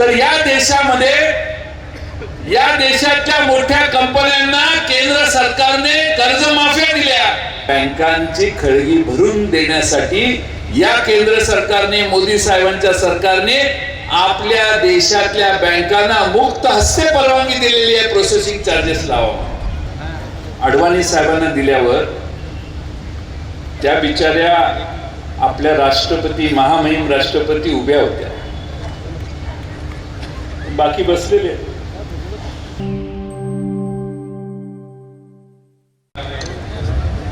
तर या देशामध्ये या देशाच्या मोठ्या कंपन्यांना केंद्र सरकारने कर्जमाफी दिल्या बँकांची खळगी भरून देण्यासाठी या केंद्र सरकारने मोदी साहेबांच्या सरकारने आपल्या देशातल्या बँकांना मुक्त हस्ते परवानगी दिलेली आहे प्रोसेसिंग चार्जेस लावा अडवाणी साहेबांना दिल्यावर त्या बिचाऱ्या आपल्या राष्ट्रपती महामहिम राष्ट्रपती उभ्या होत्या. बाकी बसलेले.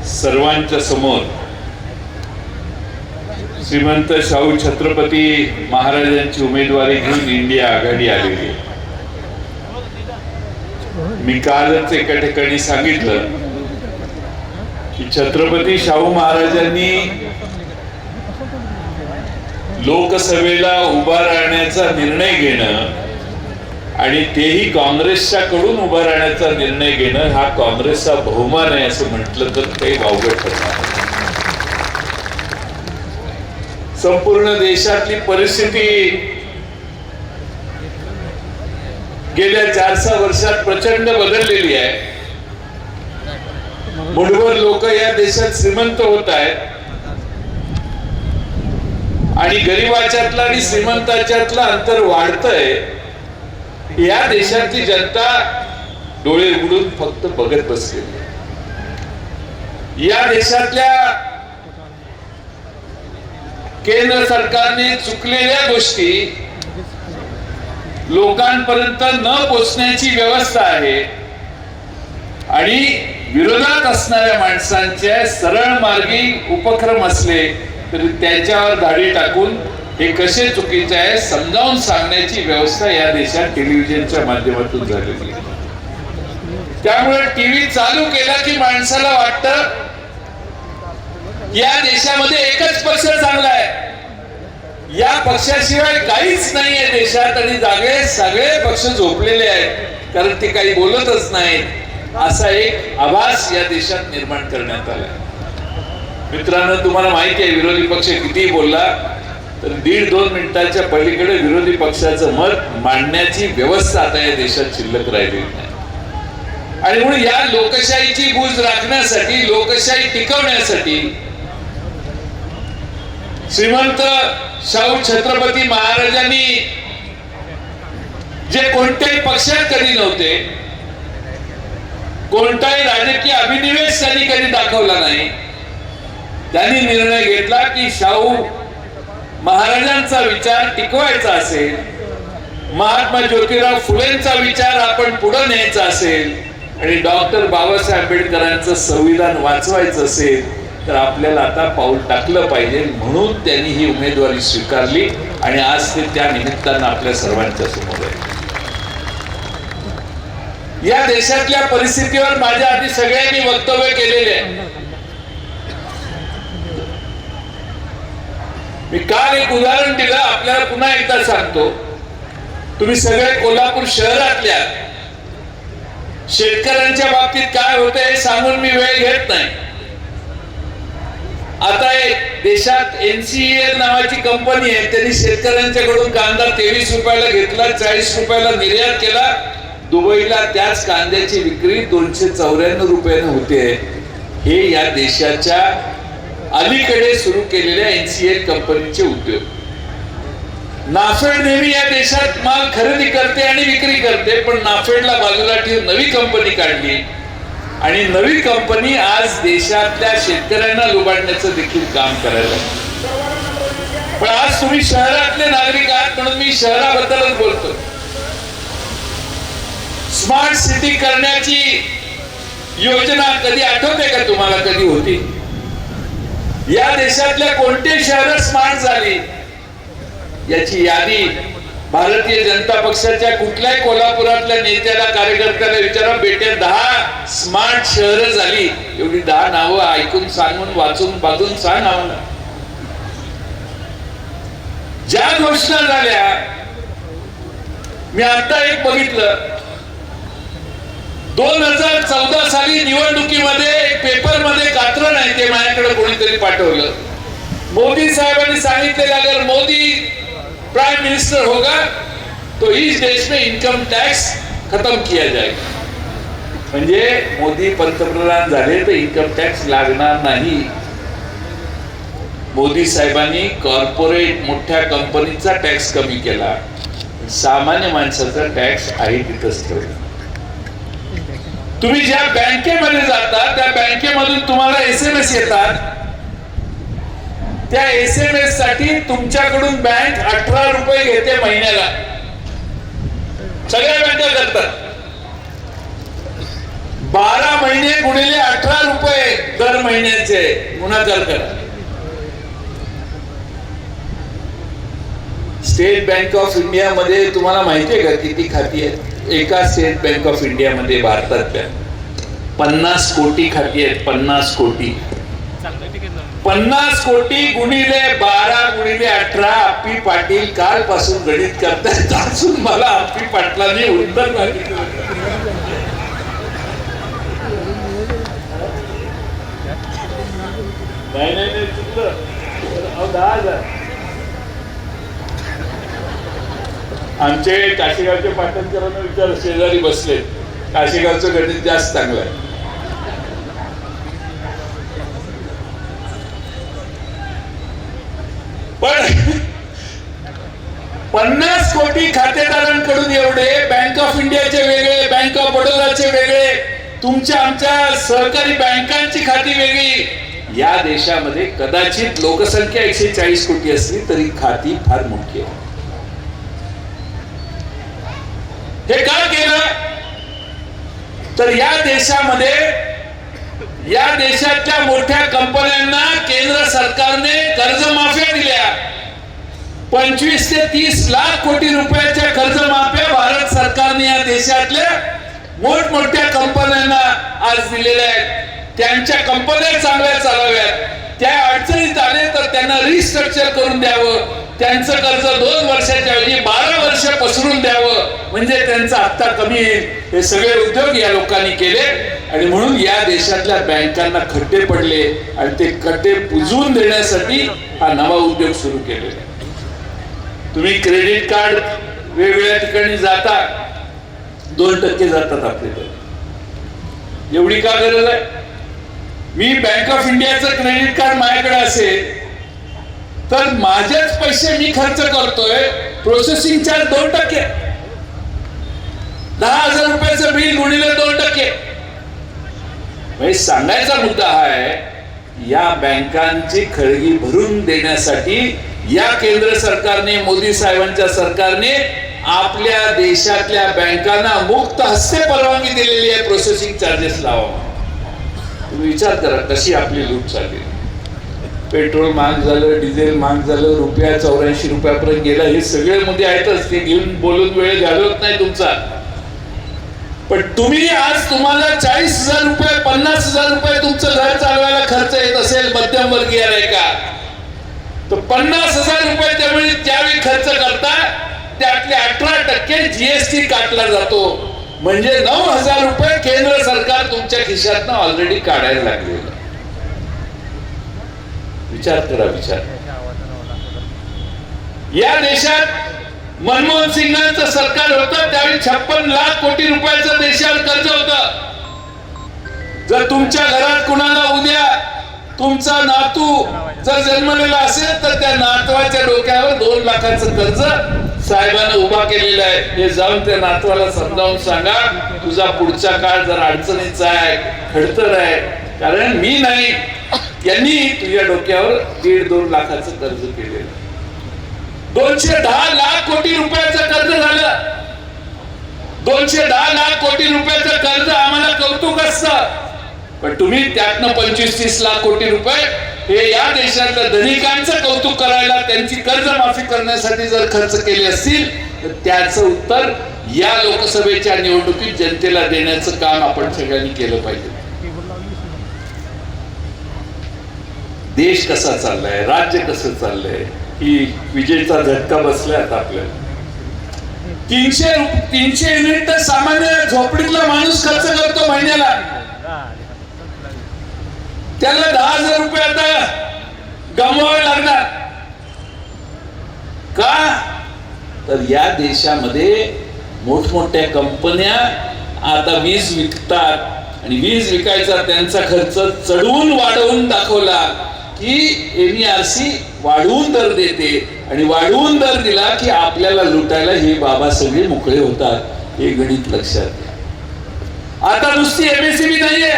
सर्वांच्या समोर श्रीमंत शाहू छत्रपती महाराजांची उमेदवारी घेऊन इंडिया आघाडी आलेली मी कालच एका ठिकाणी सांगितलं की छत्रपती शाहू महाराजांनी लोकसभेला उभा राहण्याचा निर्णय घेणं आणि तेही काँग्रेसच्या कडून उभा राहण्याचा निर्णय घेणं हा काँग्रेसचा बहुमान आहे असं म्हटलं तर ते वावगं ठरणार संपूर्ण देशातली परिस्थिती गेल्या चार सहा वर्षात प्रचंड बदललेली आहे. मुठभर लोक या देशात श्रीमंत होत आहेत. आणि गरिबाच्यातलं आणि श्रीमंताच्यातला अंतर वाढतंय. या देशाची जनता डोळे उघडून फक्त बघत बसते. या देशातल्या केंद्र सरकारने चुकलेल्या गोष्टी लोकांपर्यंत न पोचण्याची व्यवस्था आहे आणि विरोधात असणाऱ्या माणसांचे सरळ मार्गी उपक्रम असले तरी त्याच्यावर धाडी टाकून हे कसे चुकीचे आहे समजावून सांगण्याची व्यवस्था या देशात टेलिव्हिजनच्या माध्यमातून झालेली आहे. त्यामुळे टीव्ही चालू केला की माणसाला वाटत या देशामध्ये एकच पक्ष चांगला आहे. या पक्षाशिवाय काहीच नाही देशात आणि जागे सगळे पक्ष झोपलेले आहेत कारण ते काही बोलतच नाहीत असा एक आभास या देशात निर्माण करण्यात आला मित्रांनो तुम्हाला माहिती आहे विरोधी पक्ष कितीही बोलला तर दीड दोन मिनिटाच्या पलीकडे विरोधी पक्षाचं मत मांडण्याची व्यवस्था आता या देशात शिल्लक राहिलेली नाही. आणि म्हणून या लोकशाहीची बूज राखण्यासाठी लोकशाही टिकवण्यासाठी श्रीमंत शाहू छत्रपती महाराजांनी जे कोणत्याही पक्षात कधी नव्हते कोणताही राजकीय अभिनिवेश त्यांनी कधी दाखवला नाही त्यांनी निर्णय घेतला की शाहू महाराजांचा विचार टिकवायचा असेल महात्मा ज्योतिराव फुलेंचा विचार आपण पुढे न्यायचा असेल आणि डॉक्टर बाबासाहेब आंबेडकरांचं संविधान वाचवायचं असेल तर आपल्याला आता पाऊल टाकलं पाहिजे म्हणून त्यांनी ही उमेदवारी स्वीकारली आणि आज ते त्या निमित्तानं आपल्या सर्वांच्या समोर आहे या देशातल्या परिस्थितीवर माझ्या आधी सगळ्यांनी वक्तव्य केलेले आहे. मी काल एक उदाहरण दिलं आपल्याला पुन्हा एकदा सांगतो. तुम्ही सगळे कोल्हापूर शहरातल्या शेतकऱ्यांच्या बाबतीत काय होतं हे सांगून मी वेळ घेत नाही. आता देशात एनसीएल नावाची कंपनी आहे त्यांनी शेतकऱ्यांच्याकडून कांदा तेवीस रुपयाला घेतला चाळीस रुपयाला निर्यात केला. दुबईला त्याच कांद्याची विक्री दोनशे चौऱ्याण्णव रुपयाने होते. हे या देशाच्या अलीकडे सुरू केलेल्या एनसीएल कंपनीचे उद्योग. नाफेड नेहमी या देशात माल खरेदी करते आणि विक्री करते पण नाफेडला बाजूला ठेवून नवी कंपनी काढली. आणि नवी कंपनी आज देशातल्या शेतकऱ्यांना लुबाडण्याचं देखील काम करायला पण आज तुम्ही शहरातले नागरिक आहात म्हणून मी शहराबद्दलच बोलतो स्मार्ट सिटी करण्याची योजना कधी आठवते का तुम्हाला? कधी होती? या देशातल्या कोणते शहर स्मार्ट झाली? याची यादी भारतीय जनता पक्षाच्या कुठल्याही कोल्हापुरातल्या नेत्याला कार्यकर्त्याला विचारा बेटे दहा स्मार्ट शहर झाली. एवढी दहा नावं ऐकून सांगून वाचून बाजून सांग आम्हाला ज्या घोषणा झाल्या मी आता एक बघितलं. दोन हजार चौदा साली निवडणुकीमध्ये पेपरमध्ये कात्रण आहे ते माझ्याकडे कोणीतरी पाठवलं. मोदी साहेबांनी सांगितलेलं अगर मोदी प्राइम मिनिस्टर होगा तो इस देश में इनकम टॅक्स खतम किया जाएगा. म्हणजे मोदी पंतप्रधान झाले तर इन्कम टॅक्स लागणार नाही. मोदी साहेबांनी कॉर्पोरेट मोठ्या कंपनीचा टॅक्स कमी केला. सामान्य माणसाचा टॅक्स आहे तिथंच ठेवला. तुम्ही ज्या बँकेमध्ये जाता त्या बँकेमधून तुम्हाला एस एम एस येतात. त्या एस एम एससाठी तुमच्याकडून बँक अठरा रुपये घेते महिन्याला. सगळ्या बँका करतात. बारा महिने गुणिले अठरा रुपये दर महिन्याचे गुणाकार करा. स्टेट बँक ऑफ इंडिया मध्ये तुम्हाला माहिती आहे का किती खाती आहेत? एका स्टेट बँक ऑफ इंडियामध्ये भारतातल्या पन्नास कोटी खाती आहेत पन्नास कोटी. पन्नास कोटी गुणिले बारा गुणिले अठरा आपी पाटील कालपासून गणित करतायत. अजून मला आपी पाटलांनी उत्तर मागितलं नाही नाही नाही चुकलं अहो, दहा हजार आमचे काशीगावचे पाटणकरांना विचार शेजारी बसले. काशीगावचं गणित जास्त चांगलं आहे. पण पन्नास कोटी खातेदारांकडून एवढे बँक ऑफ इंडियाचे वेगळे बँक ऑफ बडोदाचे वेगळे तुमच्या आमच्या सहकारी बँकांची खाती वेगळी. या देशामध्ये कदाचित लोकसंख्या एकशे चाळीस कोटी असली तरी खाती फार मोठी आहे. हे का केलं? तर या देशामध्ये या देशातल्या मोठ्या कंपन्यांना केंद्र सरकारने कर्जमाफ्या दिल्या पंचवीस ते तीस लाख कोटी रुपयाच्या कर्जमाफ्या भारत सरकारने या देशातल्या मोठमोठ्या कंपन्यांना आज दिलेल्या आहेत. त्यांच्या कंपन्या चांगल्या चालाव्यात त्या अडचणीत आले तर त्यांना रिस्ट्रक्चर करून द्यावं. त्यांचं कर्ज दोन वर्षाच्या ऐवजी बारा वर्ष पसरून द्यावं. म्हणजे त्यांचा हप्ता कमी येईल हे सगळे उद्योग या लोकांनी केले. आणि म्हणून या देशातल्या बँकांना खड्डे पडले आणि ते खड्डे पुजवून देण्यासाठी हा नवा उद्योग सुरू केलेला तुम्ही क्रेडिट कार्ड वेगवेगळ्या ठिकाणी जाता दोन टक्के जातात आपल्याकडे एवढी का गरज आहे? मी बँक ऑफ इंडियाचं क्रेडिट कार्ड माझ्याकडे असेल तर माझेच पैसे मी खर्च करतोय प्रोसेसिंग चार्ज दोन टक्के. दहा हजार रुपयाचं बिल गुणिले दोन टक्के. म्हणजे सांगायचा मुद्दा हा आहे या बँकांची खळगी भरून देण्यासाठी या केंद्र सरकारने मोदी साहेबांच्या सरकारने आपल्या देशातल्या बँकांना मुक्त हस्ते परवानगी दिलेली आहे प्रोसेसिंग चार्जेस लावा तुम्ही विचार करा कशी आपली लूट चालली. पेट्रोल महाग झालं डिझेल महाग झालं रुपया चौऱ्याऐंशी रुपयापर्यंत गेला. हे सगळे मुद्दे आहेतच. ते घेऊन बोलून वेळ घालवत नाही तुमचा. पण तुम्ही आज तुम्हाला चाळीस हजार रुपये पन्नास हजार रुपये तुमचं घर चालवायला खर्च येत असेल मध्यम वर्गीय आहे का? तर पन्नास हजार रुपये त्यावेळी त्यावेळी खर्च करता त्यातले अठरा टक्के जीएसटी काटला जातो. म्हणजे नऊ हजार रुपये केंद्र सरकार तुमच्या खिशातनं ऑलरेडी काढायला लागलेलं. विचार करा विचार. या देशात मनमोहन सिंगांचं सरकार होतं त्यावेळी छप्पन लाख कोटी रुपयाचं देशावर कर्ज होतं. जर तुमच्या घरात कुणाला उद्या तुमचा नातू जर जन्मलेला असेल तर त्या नातवाच्या डोक्यावर दोन लाखाचं कर्ज साहेबांना उभा केलेलं आहे. हे जाऊन त्या नातवाला समजावून सांगा तुझा पुढचा काळ जर अडचणीचा आहे खडतर आहे कारण मी नाही यांनी तुझ्या डोक्यावर दीड दोन लाखाचं कर्ज केलेलं. दोनशे दहा लाख कोटी रुपयाचं कर्ज झालं. दोनशे दहा लाख कोटी रुपयाचं कर्ज आम्हाला कौतुक असतं. पण तुम्ही त्यातनं पंचवीस तीस लाख कोटी रुपये हे या देशातल्या धनिकांचं कौतुक करायला त्यांची कर्ज माफी करण्यासाठी जर खर्च केले असतील तर त्याचं उत्तर या लोकसभेच्या निवडणुकीत जनतेला देण्याचं काम आपण सगळ्यांनी केलं पाहिजे. देश कसा चाललाय राज्य कसं चाललंय ही विजेचा झटका बसलाय आता आपल्याला तीनशे तीनशे युनिट तर सामान्य झोपडीतला माणूस खर्च करतो महिन्याला. त्याला दहा हजार रुपये आता गमवावे लागणार. का? तर या देशामध्ये मोठमोठ्या कंपन्या आता वीज विकतात. आणि वीज विकायचा त्यांचा खर्च चढवून वाढवून दाखवला. की एनईआरसी वाढवून दर देते आणि वाढवून दर दिला की आपल्याला लुटायला हे बाबा सगळे मोकळे होतात हे गणित लक्षात आता नुसती एमएससीबी नाहीये.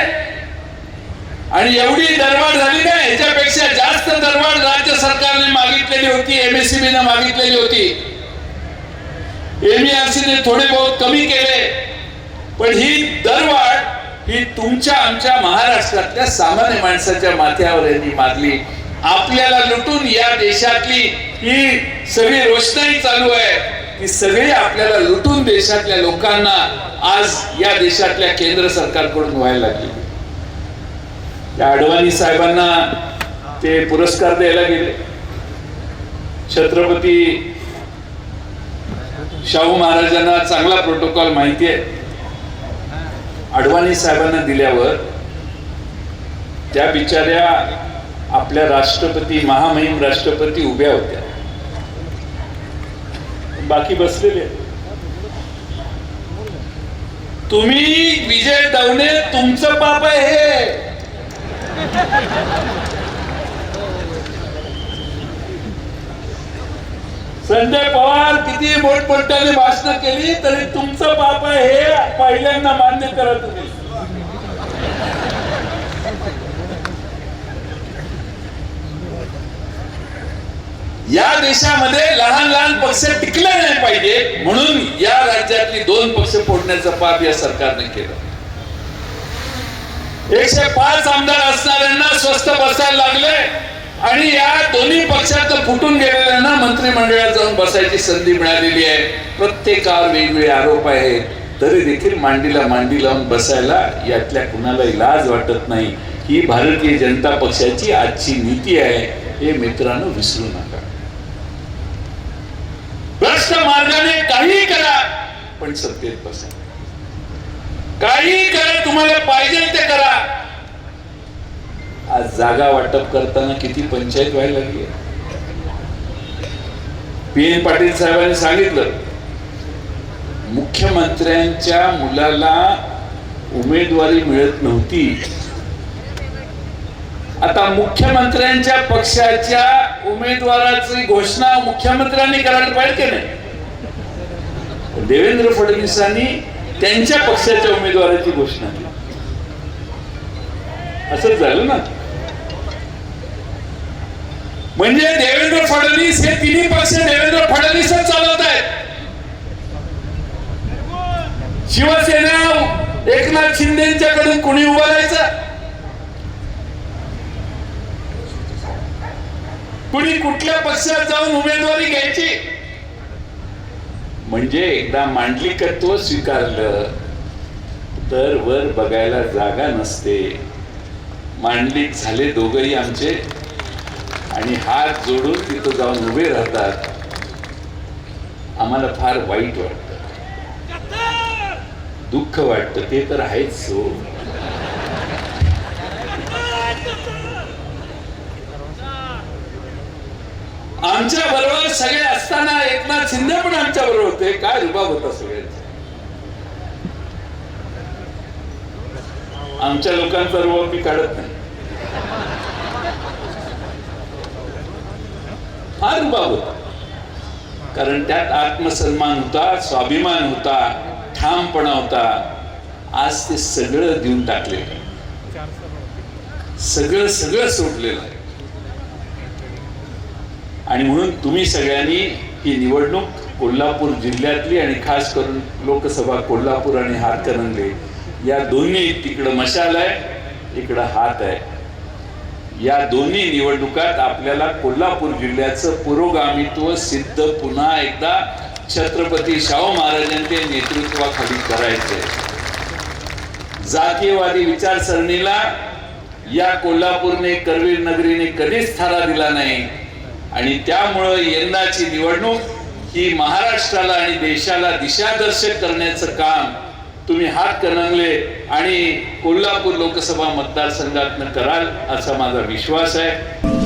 आणि एवढी दरवाढ झाली ना ह्याच्यापेक्षा जास्त दरवाढ राज्य सरकारने मागितलेली होती एमएससीबी ने मागितलेली होती. एमईआरसी ने थोडे बहुत कमी केले. पण ही दरवाढ ही तुमच्या आमच्या महाराष्ट्रातल्या सामान्य माणसाच्या माथ्यावर यांनी मारली. आपल्याला लुटून या देशातली ही सगळी रोषणाई चालू आहे. ती सगळी आपल्याला लुटून देशातल्या लोकांना आज या देशातल्या केंद्र सरकारकडून व्हायला लागली. त्या अडवाणी साहेबांना ते पुरस्कार द्यायला गेले. छत्रपती शाहू महाराजांना चांगला प्रोटोकॉल माहिती आहे. अडवाणी साहेबांना दिल्यावर त्या बिचाऱ्या आपल्या राष्ट्रपती महामहिम राष्ट्रपती उभ्या होत्या. बाकी बसलेले तुम्ही विजय दवणे तुमचं पाप आहे संजय पवार किती मोठमोठ्याने भाषण केली तरी तुमचं पाप हे पहिल्यांदा मान्य करत तुम्ही. या देशामध्ये लहान लहान पक्ष टिकले नाही पाहिजे म्हणून या राज्यातली दोन पक्ष फोडण्याचं पाप या सरकारने केलं. एकशे पाच आमदार असणाऱ्यांना स्वस्त बसायला लागले. आणि या दोन्ही पक्षात फुटून गेलेल्यांना मंत्रिमंडळात जाऊन बसायची संधी मिळालेली आहे. प्रत्येकावर वेगवेगळे आरोप आहेत तरी देखील मांडीला मांडी लावून बसायला यातल्या कुणालाही लाज वाटत नाही. ही भारतीय जनता पक्षाची आजची नीती आहे. हे मित्रांनो विसरू नका. भ्रष्ट मार्गाने काही करा पण सत्तेत बसा. काही करा तुम्हाला पाहिजे ते करा. आज जागा वाटप करताना किती पंचायत व्हायला लागली पी एन पाटील साहेबांनी सांगितलं मुख्यमंत्र्यांच्या मुलाला उमेदवारी मिळत नव्हती. आता मुख्यमंत्र्यांच्या पक्षाच्या उमेदवाराची घोषणा मुख्यमंत्र्यांनी करायला पाहिजे की नाही? देवेंद्र फडणवीसांनी त्यांच्या पक्षाच्या उमेदवाराची घोषणा केली. असंच झालं ना? म्हणजे देवेंद्र फडणवीस हे तिन्ही पक्ष देवेंद्र फडणवीसच चालवत आहेत. शिवसेना एकनाथ शिंदेच्याकडून कुणी उभं राहायचं? कुणी कुठल्या पक्षात जाऊन उमेदवारी घ्यायची? म्हणजे एकदा मांडलिकत्व स्वीकारलं तर वर बघायला जागा नसते. मांडलिक झाले दोघही आमचे. आणि हात जोडून तिथं जाऊन उभे राहतात. आम्हाला फार वाईट वाटत. दुःख वाटत. ते तर आहेच सो आमच्या बरोबर सगळे असताना एकनाथ शिंदे पण आमच्या बरोबर होते. काय रुबाब होता सगळ्यांचा. आमच्या लोकांचा रुबाब मी काढत नाही. फार रुबाब होता. कारण त्यात आत्मसन्मान होता स्वाभिमान होता ठामपणा होता. आज ते सगळं देऊन टाकलेलं आहे. सगळं सगळं सोडलेलं आहे. आणि म्हणून तुम्ही सगळ्यांनी ही निवडणूक कोल्हापूर जिल्ह्यातली आणि खास करून लोकसभा कोल्हापूर आणि हातकणंगले या दोन्ही तिकडं मशाल आहे इकडं हात आहे. या दोन्ही निवडणुकात आपल्याला कोल्हापूर जिल्ह्याचं पुरोगामित्व सिद्ध पुन्हा एकदा छत्रपती शाहू महाराजांच्या नेतृत्वाखाली करायचंय. जातीयवादी विचारसरणीला या कोल्हापूरने करवीर नगरीने कधीच थारा दिला नाही. आणि त्यामुळं यंदाची निवडणूक ही महाराष्ट्राला आणि देशाला दिशादर्शक करण्याचं काम तुम्ही हात कणंगले आणि कोल्हापूर लोकसभा मतदारसंघातनं कराल असा माझा विश्वास आहे.